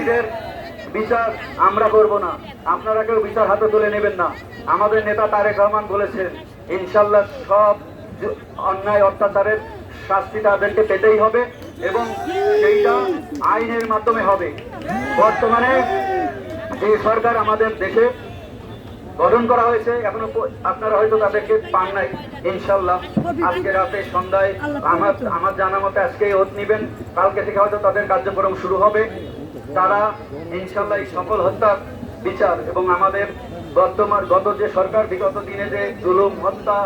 দোষীদের বিচার আমরা করব না। আপনারা কেউ বিচার হাতে তুলে নেবেন না। আমাদের নেতা তারেক রহমান বলেছেন, ইনশাল্লাহ সব অন্যায় অত্যাচারের শাস্তি তাদেরকে পেতেই হবে এবং সেইটা আইনের মাধ্যমে হবে। বর্তমানে যে সরকার আমাদের দেশে গঠন করা হয়েছে, এখনও আপনারা হয়তো তাদেরকে পান নাই। ইনশাল্লাহ আজকে রাতে সন্ধ্যায় আমার আমার জানা মতে আজকে ওত নিবেন। কালকে থেকে হয়তো তাদের কার্যক্রম শুরু হবে। তারা ইনশাল্লাহ সকল হত্যার বিচার এবং আমাদের বর্তমান গত যে সরকার বিগত দিনে যে জুলুম, হত্যা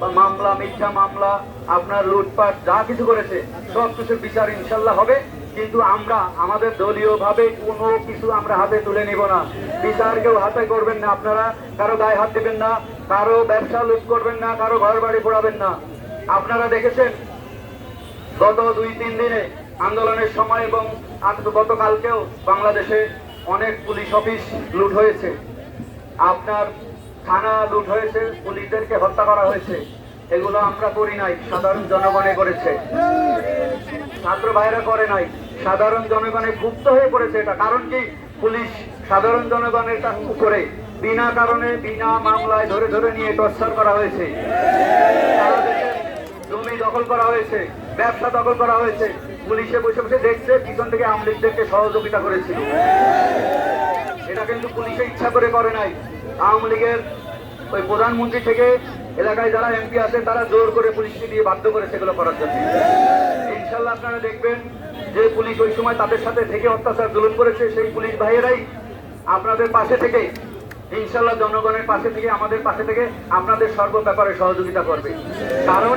বা মামলা, মিথ্যা মামলা, আপনার লুটপাট, যা কিছু করেছে, সব কিছুর বিচার ইনশাল্লাহ হবে। কিন্তু আমরা, আমাদের দলীয় ভাবে কোনো কিছু আমরা হাতে তুলে নিব না। বিচার কেউ হাতে করবেন না আপনারা, কারও গায়ে হাত দিবেন না, কারও ব্যবসা লুট করবেন না, কারও ঘর বাড়ি পোড়াবেন না। আপনারা দেখেছেন, গত দুই তিন দিনে আন্দোলনের সময় এবং গতকালকেও বাংলাদেশে অনেক পুলিশ অফিস লুট হয়েছে। আপনার থানা লুট হয়েছে, পুলিশদেরকে হত্যা করা হয়েছে। এগুলো আমরা করি নাই, সাধারণ জনগণে করেছে। ছাত্র ভাইরা করে নাই, সাধারণ জনগণে গুপ্ত হয়ে পড়েছে এটা। কারণ কি? পুলিশ সাধারণ জনগণের উপরে বিনা কারণে, বিনা মামলায় ধরে ধরে নিয়ে টর্চার করা হয়েছে। জমি দখল করা হয়েছে, ব্যবসা দখল করা হয়েছে। পুলিশে বসে বসে দেখছে, পিছন থেকে আমলিকদেরকে সহযোগিতা করেছিল। এটা কিন্তু পুলিশে ইচ্ছা করে করে নাই। আওয়ামী লীগের ওই প্রধানমন্ত্রী থেকে এলাকায় যারা এমপি আছে তারা জোর করে পুলিশকে দিয়ে বাধ্য করে সেগুলো করার জন্য। ইনশাল্লাহ আপনারা দেখবেন যে পুলিশ ওই সময় তাদের সাথে থেকে অত্যাচার জুলুম করেছে। সেই পুলিশ ভাইয়েরাই আপনাদের পাশে থেকে ইনশাল্লাহ জনগণের পাশে থেকে, আমাদের পাশে থেকে আপনাদের সর্ব ব্যাপারে সহযোগিতা করবে। কারণ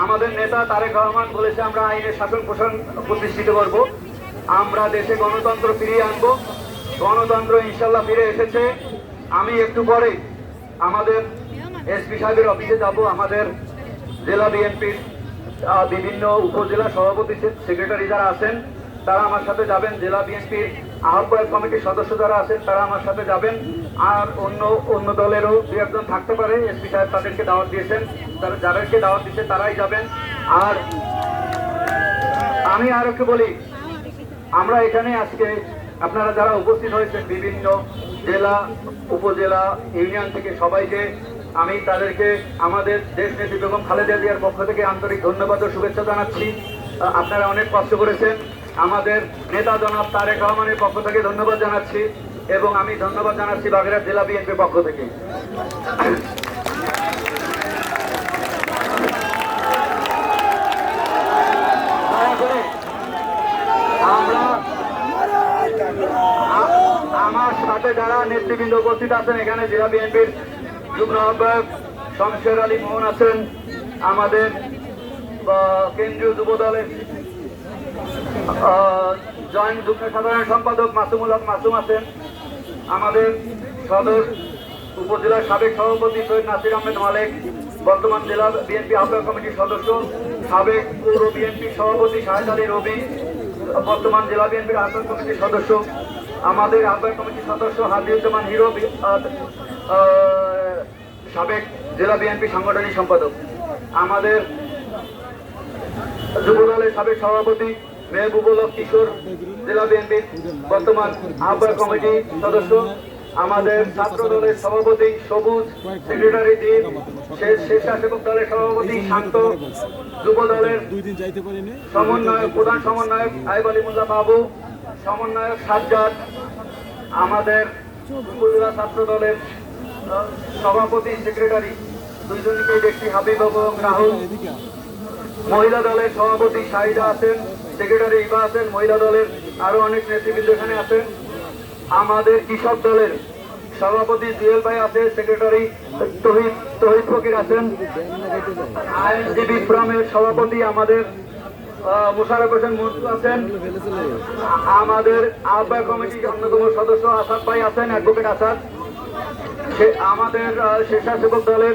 আমাদের নেতা তারেক রহমান বলেছে, আমরা আইনের শাসন পোষণ প্রতিষ্ঠিত করব। আমরা দেশে গণতন্ত্র ফিরিয়ে আনব। গণতন্ত্র ইনশাল্লাহ ফিরে এসেছে। আমি একটু পরে আমাদের এসপি সাহেবের অফিসে যাব। আমাদের জেলা বিএনপির বিভিন্ন উপজেলা সভাপতি সেক্রেটারি যারা আছেন তারা আমার সাথে যাবেন, জেলা বিএনপির আহ্বায়ক কমিটির সদস্য যারা আছেন, তারা আমার সাথে যাবেন। আর অন্য অন্য দলেরও দু একজন থাকতে পারে, এসপি সাহেব তাদেরকে দাওয়াত দিয়েছেন। তারা যাদেরকে দাওয়াত দিচ্ছে তারাই যাবেন। আর আমি আর একটু বলি, আমরা এখানে আজকে আপনারা যারা উপস্থিত হয়েছেন, বিভিন্ন জেলা, উপজেলা, ইউনিয়ন থেকে সবাইকে আমি তাদেরকে আমাদের দেশ নেত্রী বেগম খালেদা জিয়ার পক্ষ থেকে আন্তরিক ধন্যবাদ ও শুভেচ্ছা জানাচ্ছি। আপনারা অনেক কষ্ট করেছেন। আমাদের নেতা জনাব তারেক রহমানের পক্ষ থেকে ধন্যবাদ জানাচ্ছি এবং আমি ধন্যবাদ জানাচ্ছি বাগেরহাট জেলা বিএনপির পক্ষ থেকে। আমরা সাথে যারা নেতৃবৃন্দ উপস্থিত আছেন, এখানে জেলা বিএনপির যুগ্ম আহ্বায়ক শমশের আলী মোহন আছেন, আমাদের কেন্দ্রীয় যুব দলের জয়েন্ট যুগ্ম সাধারণ সম্পাদক মাসুমুল হক মাসুম আছেন। আমাদের সদর উপজেলার সাবেক সভাপতি সৈয়দ নাসির আহমেদ মালেক, বর্তমান জেলা বিএনপি আহ্বায়ক কমিটির সদস্য, সাবেক পৌর বিএনপি সভাপতি শাহেদ আলী রবি, বর্তমান জেলা বিএনপির আহ্বায়ক কমিটির সদস্য, আমাদের আহ্বায়ক কমিটির সদস্য হাদিউজ্জামান হিরো সাবেক জেলা বিএনপি সাংগঠনিক সম্পাদক। আমাদের যুব দলের সাবেক সভাপতি মেহবুবুল হক কিশোর, জেলা বিএনপির বর্তমান আহ্বায়ক কমিটি সদস্য, আমাদের ছাত্র দলের সভাপতি সবুজ সেক্রেটারি দীপ স্বেচ্ছাসেবক দলের সভাপতি শান্ত যুব দলের সমন্বয়ক, প্রধান সমন্বয়ক আইব আলিমুল্লাহ বাবু, সমন্বয়ক সাজ্জাদ, আমাদের উপজেলা ছাত্র দলের সভাপতি সেক্রেটারি দুইজনকেই দেখছি হাবিব এবং রাহুল। মহিলা দলের সভাপতি শাহিদা আছেন। সেক্রেটারি ইবা আছেন, মহিলা দলের আরও অনেক নেতৃবৃন্দ এখানে আছেন। আমাদের কৃষক দলের সভাপতি জুয়েল ভাই আছে সেক্রেটারি তহিদ তহিদ ফকির আছেন। আইনজীবী ফোরামের সভাপতি আমাদের মোশারফ হোসেন মন্টু আছেন। আমাদের আহ্বায়ক কমিটির অন্যতম সদস্য আসাদ ভাই আছেন, অ্যাডভোকেট আসাদ। সে- আমাদের স্বেচ্ছাসেবক দলের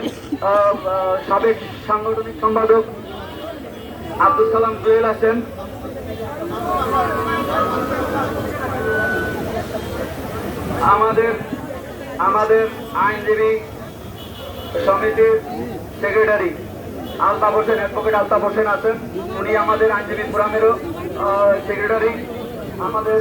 সাবেক সাংগঠনিক সম্পাদক আব্দুল সালাম জুয়েল আছেন। আমাদের আমাদের আইনজীবী সমিতির সেক্রেটারি আলতাফ হোসেন অ্যাডভোকেট আলতাফ হোসেন আছেন। উনি আমাদের আইনজীবী ফোরামেরও সেক্রেটারি আমাদের